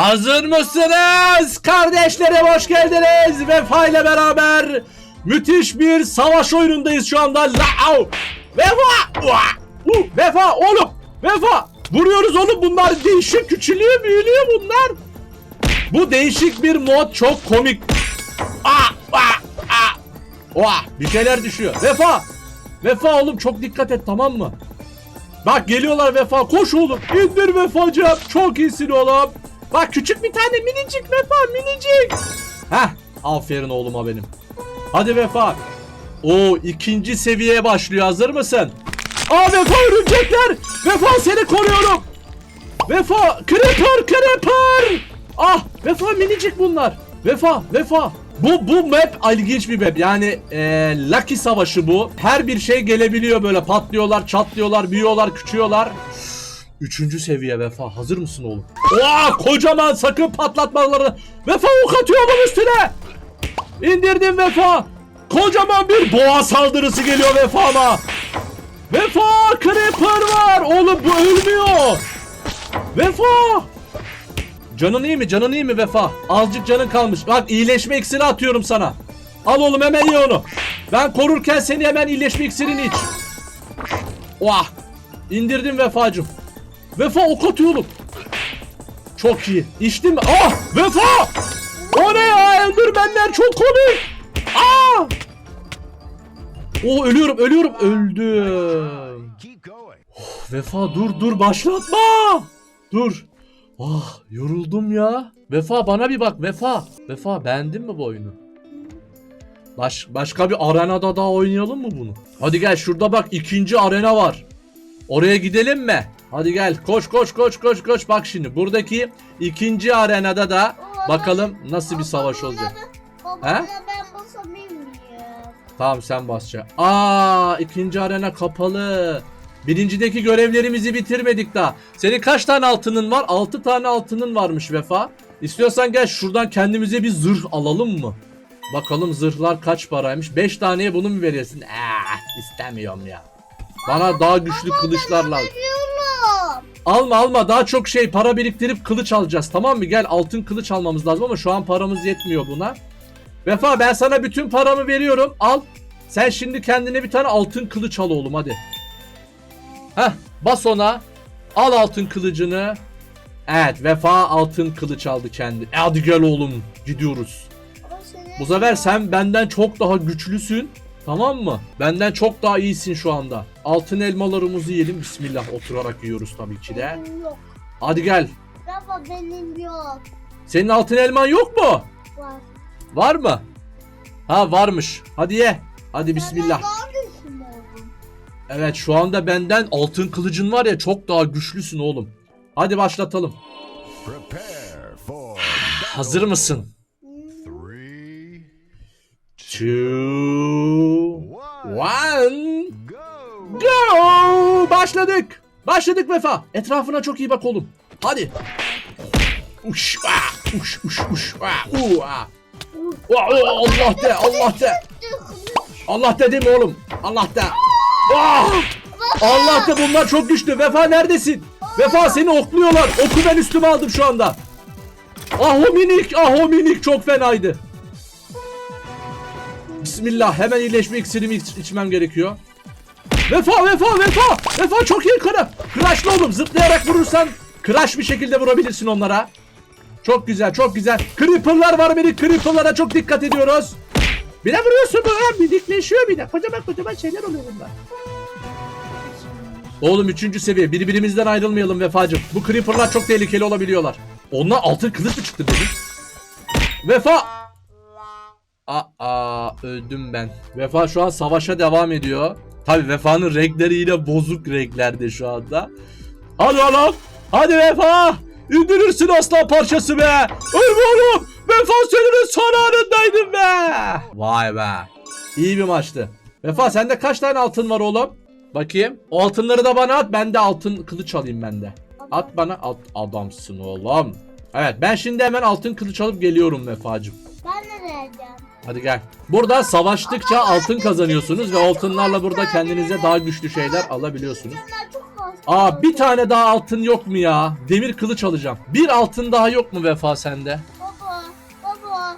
Hazır mısınız? Kardeşlerim hoş geldiniz. Vefa ile beraber müthiş bir savaş oyunundayız şu anda. Lao! Vefa! Vefa oğlum! Vefa! Vuruyoruz oğlum bunlar değişik küçülüyor büyülüyor bunlar. Bu değişik bir mod çok komik. Aa! Aa! Oha! Bir şeyler düşüyor. Vefa! Vefa oğlum çok dikkat et tamam mı? Bak geliyorlar Vefa koş oğlum indir Vefacığım çok iyisin oğlum Bak küçük bir tane minicik Vefa minicik. Heh aferin oğluma benim. Hadi Vefa. O ikinci seviyeye başlıyor. Hazır mısın? Aa Vefa örümcekler. Vefa seni koruyorum. Vefa Creeper Creeper. Ah Vefa minicik bunlar. Vefa Vefa. Bu bu map ilginç bir map. Yani eee Lucky savaşı bu. Her bir şey gelebiliyor böyle. Patlıyorlar, çatlıyorlar, büyüyorlar, küçüyorlar. Üçüncü seviye Vefa. Hazır mısın oğlum? Oha kocaman sakın patlatmaları. Vefa ok atıyor onun üstüne. İndirdim Vefa. Kocaman bir boğa saldırısı geliyor Vefa'ma. Vefa Creeper var. Oğlum bu ölmüyor. Vefa. Canın iyi mi? Canın iyi mi Vefa? Azıcık canın kalmış. Bak iyileşme iksiri atıyorum sana. Al oğlum hemen ye onu. Ben korurken seni hemen iyileşme iksirini iç. Oha. İndirdim Vefacım. Vefa ok atıyor. Çok iyi. İçtin mi? Ah! Vefa! O ne ya? Enderman'ler çok komik. Aa! Oh ölüyorum ölüyorum. Öldüm. Going. Vefa dur dur başlatma. Dur. Ah yoruldum ya. Vefa bana bir bak Vefa. Vefa beğendin mi bu oyunu? Baş, başka bir arenada daha oynayalım mı bunu? Hadi gel şurada bak ikinci arena var. Oraya gidelim mi? Hadi gel koş koş koş koş koş bak şimdi buradaki ikinci arenada da bakalım nasıl bir savaş olacak. Baba He? ben basamıyorum ya. Tamam sen basacaksın. Aa ikinci arena kapalı. Birincideki görevlerimizi bitirmedik daha. Senin kaç tane altının var? 6 tane altının varmış Vefa. İstiyorsan gel şuradan kendimize bir zırh alalım mı? Bakalım zırhlar kaç paraymış? 5 taneye bunu mu verirsin? Eh istemiyorum ya. Bana daha güçlü kılıçlar lazım. Alma alma daha çok şey para biriktirip kılıç alacağız tamam mı? Gel altın kılıç almamız lazım ama şu an paramız yetmiyor buna. Vefa ben sana bütün paramı veriyorum al. Sen şimdi kendine bir tane altın kılıç al oğlum hadi. Heh bas ona. Al altın kılıcını. Evet Vefa altın kılıç aldı kendi. E hadi gel oğlum gidiyoruz. Bu sefer sen benden çok daha güçlüsün. Tamam mı? Benden çok daha iyisin şu anda. Altın elmalarımızı yiyelim. Bismillah oturarak yiyoruz tabii ki de. Benim yok. Hadi gel. Baba benim yok. Senin altın elman yok mu? Var. Var mı? Ha varmış. Hadi ye. Hadi bismillah. Sen neredesin oğlum? Evet şu anda benden altın kılıcın var ya çok daha güçlüsün oğlum. Hadi başlatalım. Prepare for Hazır mısın? three, Two, one, go. Başladık. Başladık Vefa. Etrafına çok iyi bak oğlum. Hadi. Uş, ah, uş, uş, uş, ah, uh, ah. Allah de, Allah de. Allah de değil mi oğlum? Allah de. Ah! Allah de bunlar çok güçlü. Vefa neredesin? Vefa seni okluyorlar. Oku ben üstüme aldım şu anda. Ah o minik, ah o minik çok fenaydı. Bismillah hemen iyileşme iksirimi iç- içmem gerekiyor. Vefa vefa vefa vefa çok iyi kara. Kıraşlı oğlum zıplayarak vurursan kıraş bir şekilde vurabilirsin onlara. Çok güzel çok güzel. Creeper'lar var benim creeper'lara çok dikkat ediyoruz. Bir de vuruyorsun bu ha minikleşiyor bir de. Kocaman kocaman şeyler oluyor bunlar. Oğlum üçüncü seviye birbirimizden ayrılmayalım Vefacım. Bu creeper'lar çok tehlikeli olabiliyorlar. Onlar altın kılıç mı çıktı dedim. Vefa! Aa öldüm ben. Vefa şu an savaşa devam ediyor. Tabi Vefa'nın renkleri yine bozuk renklerde şu anda. Hadi oğlum. Hadi Vefa. İndirirsin aslan parçası be. Ölme oğlum. Vefa senin son anındaydın be. Vay be. İyi bir maçtı. Vefa sende kaç tane altın var oğlum? Bakayım. O altınları da bana at. Ben de altın kılıç alayım ben de. At bana. At adamsın oğlum. Evet ben şimdi hemen altın kılıç alıp geliyorum Vefacım. Ben nereye geleceğim? Hadi gel. Burada savaştıkça altın kazanıyorsunuz ve altınlarla burada kendinize daha güçlü şeyler alabiliyorsunuz. Aa bir tane daha altın yok mu ya? Demir kılıç alacağım. Bir altın daha yok mu Vefa sende? Baba, baba.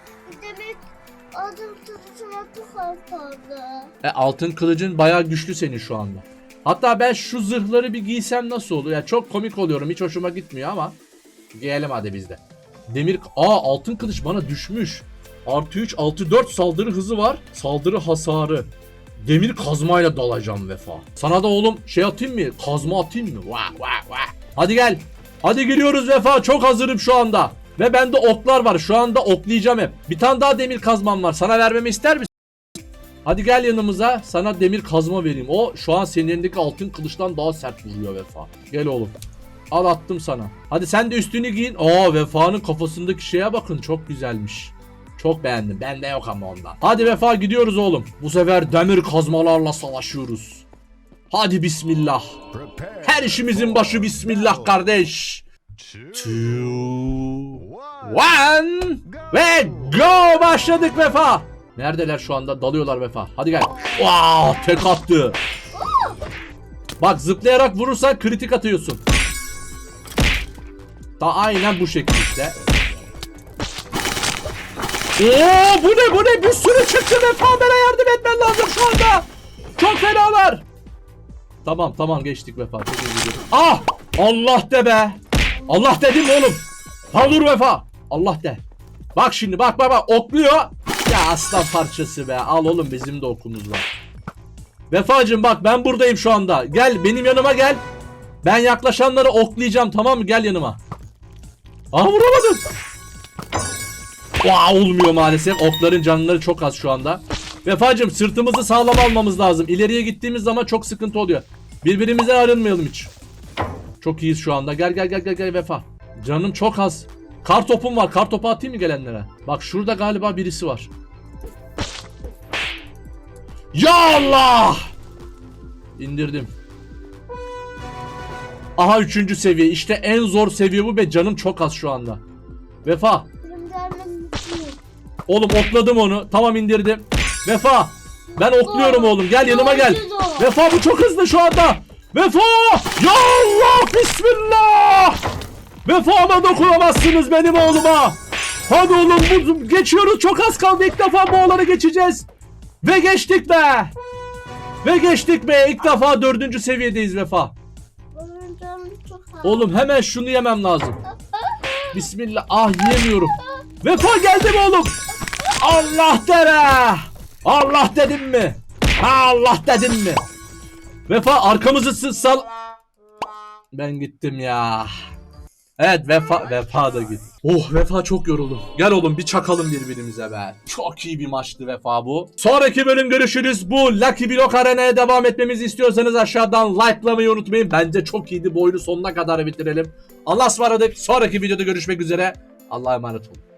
Tutuşuma çok az kaldı. E, altın kılıcın bayağı güçlü senin şu anda. Hatta ben şu zırhları bir giysem nasıl olur? Ya çok komik oluyorum. Hiç hoşuma gitmiyor ama giyelim hadi biz de. Demir Aa altın kılıç bana düşmüş. Artı 3 artı 4 saldırı hızı var. Saldırı hasarı. Demir kazmayla dalacağım vefa. Sana da oğlum şey atayım mı? Kazma atayım mı? Vah vah vah. Hadi gel. Hadi giriyoruz vefa. Çok hazırım şu anda. Ve bende oklar var. Şu anda oklayacağım hep. Bir tane daha demir kazmam var. Sana vermemi ister misin? Hadi gel yanımıza sana demir kazma vereyim. O şu an senin elindeki altın kılıçtan daha sert vuruyor Vefa. Gel oğlum. Al attım sana. Hadi sen de üstünü giyin. Aa Vefa'nın kafasındaki şeye bakın çok güzelmiş. Çok beğendim. Bende yok ama ondan. Hadi Vefa gidiyoruz oğlum. Bu sefer demir kazmalarla savaşıyoruz. Hadi bismillah. Her işimizin başı bismillah kardeş. Two. One. Ve go başladık Vefa. Neredeler şu anda? Dalıyorlar Vefa. Hadi gel. Wow, tek attı. Bak zıplayarak vurursan kritik atıyorsun. Da aynen bu şekilde. Oo bu ne bu ne bir sürü çıktı Vefa bana yardım etmen lazım şu anda. Çok fenalar. Tamam tamam geçtik Vefa. Ah! Allah de be. Allah dedim oğlum. Ha dur Vefa. Allah de. Bak şimdi bak bak bak okluyor. Ya aslan parçası be. Al oğlum bizim de okumuz var. Vefacım bak ben buradayım şu anda. Gel benim yanıma gel. Ben yaklaşanları oklayacağım tamam mı? Gel yanıma. Aa vuramadım. Vaa olmuyor maalesef. Okların canları çok az şu anda. Vefacım sırtımızı sağlam almamız lazım. İleriye gittiğimiz zaman çok sıkıntı oluyor. Birbirimizden ayrılmayalım hiç. Çok iyiyiz şu anda. Gel gel gel gel gel Vefa. Canım çok az. Kar topum var. Kar topu atayım mı gelenlere? Bak şurada galiba birisi var. Ya Allah! İndirdim. Aha üçüncü seviye. İşte en zor seviye bu ve canım çok az şu anda. Vefa. Oğlum okladım onu. Tamam indirdim. Vefa. Ben okluyorum oğlum. Gel yanıma gel. Vefa bu çok hızlı şu anda. Vefa! Ya Allah! Bismillah! Vefa'ma dokunamazsınız benim oğluma. Hadi oğlum bu, geçiyoruz. Çok az kaldı. İlk defa bu olanı geçeceğiz. Ve geçtik be. Ve geçtik be. İlk defa dördüncü seviyedeyiz Vefa. Oğlum hemen şunu yemem lazım. Bismillah. Ah yiyemiyorum. Vefa geldi mi oğlum? Allah dere. Allah dedim mi? Ha Allah dedim mi? Vefa arkamızı sal. Ben gittim ya. Evet Vefa Vefa da git. Oh Vefa çok yoruldum. Gel oğlum bir çakalım birbirimize be. Çok iyi bir maçtı Vefa bu. Sonraki bölüm görüşürüz. Bu Lucky Block Arena'ya devam etmemizi istiyorsanız aşağıdan likelamayı unutmayın. Bence çok iyiydi. Bu oyunu sonuna kadar bitirelim. Allah'a ısmarladık. Sonraki videoda görüşmek üzere. Allah'a emanet olun.